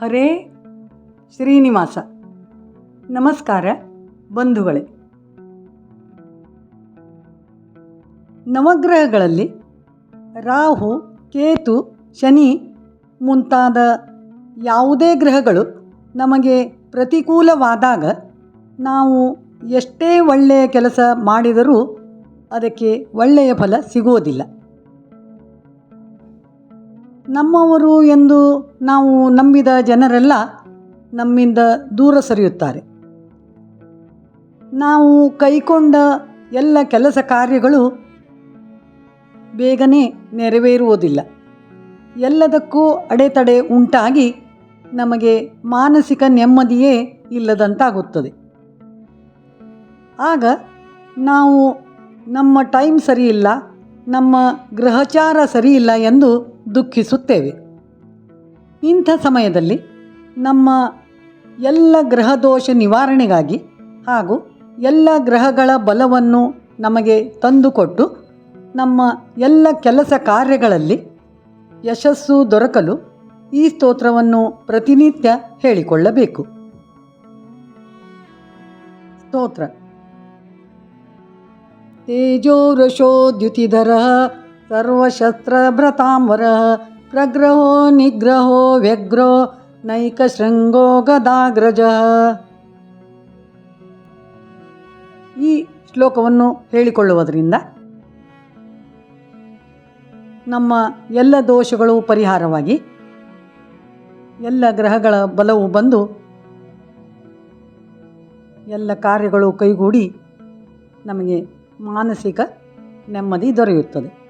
ಹರೇ ಶ್ರೀನಿವಾಸ. ನಮಸ್ಕಾರ ಬಂಧುಗಳೇ. ನವಗ್ರಹಗಳಲ್ಲಿ ರಾಹು, ಕೇತು, ಶನಿ ಮುಂತಾದ ಯಾವುದೇ ಗ್ರಹಗಳು ನಮಗೆ ಪ್ರತಿಕೂಲವಾದಾಗ ನಾವು ಎಷ್ಟೇ ಒಳ್ಳೆಯ ಕೆಲಸ ಮಾಡಿದರೂ ಅದಕ್ಕೆ ಒಳ್ಳೆಯ ಫಲ ಸಿಗುವುದಿಲ್ಲ ನಮ್ಮವರು ಎಂದು ನಾವು ನಂಬಿದ ಜನರೆಲ್ಲ ನಮ್ಮಿಂದ ದೂರ ಸರಿಯುತ್ತಾರೆ. ನಾವು ಕೈಕೊಂಡ ಎಲ್ಲ ಕೆಲಸ ಕಾರ್ಯಗಳು ಬೇಗನೆ ನೆರವೇರುವುದಿಲ್ಲ. ಎಲ್ಲದಕ್ಕೂ ಅಡೆತಡೆ ಉಂಟಾಗಿ ನಮಗೆ ಮಾನಸಿಕ ನೆಮ್ಮದಿಯೇ ಇಲ್ಲದಂತಾಗುತ್ತದೆ. ಆಗ ನಾವು ನಮ್ಮ ಟೈಮ್ ಸರಿಯಿಲ್ಲ ನಮ್ಮ ಗ್ರಹಚಾರ ಸರಿಯಿಲ್ಲ ಎಂದು ದುಃಖಿಸುತ್ತೇವೆ. ಇಂಥ ಸಮಯದಲ್ಲಿ ನಮ್ಮ ಎಲ್ಲ ಗ್ರಹದೋಷ ನಿವಾರಣೆಗಾಗಿ ಹಾಗೂ ಎಲ್ಲ ಗ್ರಹಗಳ ಬಲವನ್ನು ನಮಗೆ ತಂದುಕೊಟ್ಟು ನಮ್ಮ ಎಲ್ಲ ಕೆಲಸ ಕಾರ್ಯಗಳಲ್ಲಿ ಯಶಸ್ಸು ದೊರಕಲು ಈ ಸ್ತೋತ್ರವನ್ನು ಪ್ರತಿನಿತ್ಯ ಹೇಳಿಕೊಳ್ಳಬೇಕು. ಸ್ತೋತ್ರ. ತೇಜೋರಶೋದ್ಯುತಿಧರ ಸರ್ವಶಸ್ತ್ರಭೃತಾಂಬರ ಪ್ರಗ್ರಹೋ ನಿಗ್ರಹೋ ವ್ಯಗ್ರೋ ನೈಕಶೃಂಗೋ ಗದಾಗ್ರಜ ಈ ಶ್ಲೋಕವನ್ನು ಹೇಳಿಕೊಳ್ಳುವುದರಿಂದ ನಮ್ಮ ಎಲ್ಲ ದೋಷಗಳು ಪರಿಹಾರವಾಗಿ ಎಲ್ಲ ಗ್ರಹಗಳ ಬಲವು ಬಂದು ಎಲ್ಲ ಕಾರ್ಯಗಳು ಕೈಗೂಡಿ ನಮಗೆ ಮಾನಸಿಕ ನೆಮ್ಮದಿ ದೊರೆಯುತ್ತದೆ.